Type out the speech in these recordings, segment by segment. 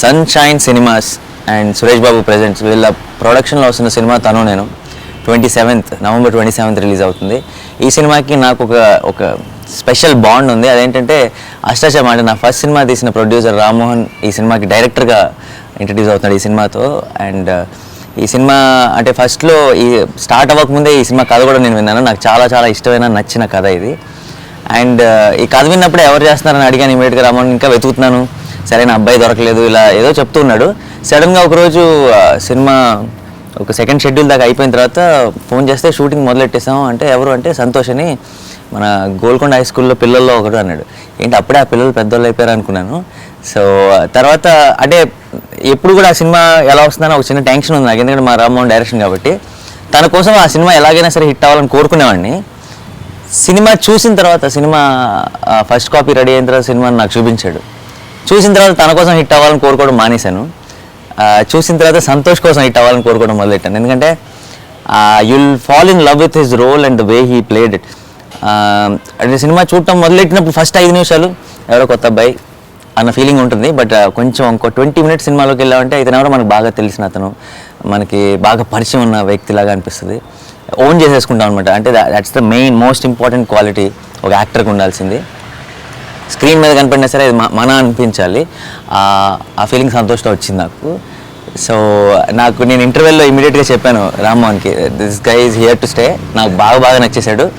Sunshine cinemas and Suresh Babu presents వీళ్ళ ప్రొడక్షన్లో వస్తున్న cinema Tanu Nenu. Twenty seventh November twenty seventh release అవుతుంది. ఈ సినిమాకి నాకు ఒక ఒక స్పెషల్ బాండ్ ఉంది. అదేంటంటే అష్టాచం అంటే నా ఫస్ట్ సినిమా తీసిన ప్రొడ్యూసర్ రామ్మోహన్ ఈ సినిమాకి డైరెక్టర్గా ఇంట్రడ్యూస్ అవుతున్నాడు ఈ సినిమాతో. అండ్ ఈ సినిమా అంటే ఫస్ట్లో ఈ స్టార్ట్ అవ్వకముందే ఈ సినిమా కథ కూడా నేను విన్నాను. నాకు చాలా చాలా ఇష్టమైన నచ్చిన కథ ఇది. అండ్ ఈ కథ విన్నప్పుడు ఎవరు చేస్తున్నారని అడిగాను ఇమీడియట్గా రమ్మని ఇంకా వెతుకుతున్నాను. సరైన అబ్బాయి దొరకలేదు ఇలా ఏదో చెప్తూ ఉన్నాడు. సడన్గా ఒకరోజు సినిమా ఒక సెకండ్ షెడ్యూల్ దాకా అయిపోయిన తర్వాత ఫోన్ చేస్తే షూటింగ్ మొదలెట్టేసాం అంటే ఎవరు అంటే సంతోష్ అని మన గోల్కొండ హై స్కూల్లో పిల్లల్లో ఒకడు అన్నాడు. ఏంటి అప్పుడే ఆ పిల్లలు పెద్దోళ్ళు అయిపోయారు అనుకున్నాను సో తర్వాత అంటే ఎప్పుడు కూడా ఆ సినిమా ఎలా వస్తుందని ఒక చిన్న టెన్షన్ ఉంది నాకు. ఎందుకంటే మా రామ్మోహన్ డైరెక్షన్ కాబట్టి. తన కోసం ఆ సినిమా ఎలాగైనా సరే హిట్ అవ్వాలని కోరుకునేవాడిని. సినిమా చూసిన తర్వాత సినిమా ఫస్ట్ కాపీ రెడీ అయిన తర్వాత సినిమాని నాకు చూపించాడు. చూసిన తర్వాత తన కోసం హిట్ అవ్వాలని కోరుకోవడం మానేశాను. చూసిన తర్వాత సంతోష్ కోసం హిట్ అవ్వాలని కోరుకోవడం మొదలెట్టాను. ఎందుకంటే you'll fall in love with his role and the way he played it అంటే సినిమా చూడటం మొదలెట్టినప్పుడు ఫస్ట్ ఐదు నిమిషాలు ఎవరో కొత్త అబ్బాయి అన్న ఫీలింగ్ ఉంటుంది. బట్ uh, కొంచెం ఇంకో ట్వంటీ మినిట్స్ సినిమాలోకి వెళ్ళామంటే ఇతను ఎవరో మనకు బాగా తెలిసిన అతను. మనకి బాగా పరిచయం ఉన్న వ్యక్తిలాగా అనిపిస్తుంది. ఓన్ చేసేసుకుంటాం అనమాట అంటే that's the main most important quality ఒక యాక్టర్కి ఉండాల్సింది. స్క్రీన్ మీద కనపడినా సరే అది మన అనిపించాలి. ఆ- ఆ ఫీలింగ్ సంతోషంతో వచ్చింది నాకు. సో నాకు నేను ఇంటర్వెల్లో ఇమీడియట్గా చెప్పాను రామ్మోహన్కి this guy is here to stay నాకు బాగా బాగా నచ్చేసాడు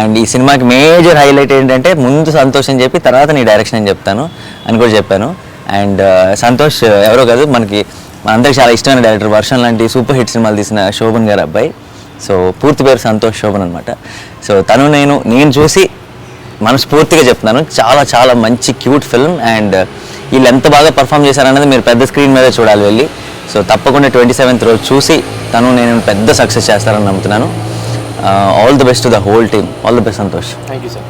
అండ్ ఈ సినిమాకి మేజర్ హైలైట్ ఏంటంటే ముందు సంతోష్ అని చెప్పి తర్వాత నీ డైరెక్షన్ అని చెప్తాను అని కూడా చెప్పాను. అండ్ సంతోష్ ఎవరో కాదు మనకి మనందరికి చాలా ఇష్టమైన డైరెక్టర్ వర్షం లాంటి సూపర్ హిట్ సినిమాలు తీసిన శోభన్ గారు అబ్బాయి. సో పూర్తి పేరు సంతోష్ శోభన్ అనమాట సో తను నేను నేను చూసి మనస్ఫూర్తిగా చెప్తున్నాను. చాలా చాలా మంచి క్యూట్ ఫిల్మ్ అండ్ వీళ్ళు ఎంత బాగా పర్ఫామ్ చేశారనేది మీరు పెద్ద స్క్రీన్ మీద చూడాలి వెళ్ళి. సో తప్పకుండా ట్వంటీ సెవెంత్ రోజు చూసి తను నేను పెద్ద సక్సెస్ చేస్తారని నమ్ముతున్నాను. All the best to the whole team all the best Santosh thank you sir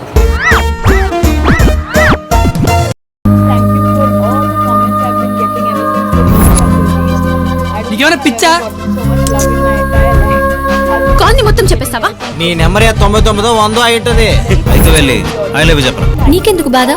నీకేమైనా పిచ్చా? కాలనీ మొత్తం చెప్పేస్తావా నీ నెంబర్ తొంభై తొమ్మిదో వందో అయి ఉంటుంది అయితే వెళ్ళి ఐ లవ్ చెప్పరా నీకెందుకు బాధ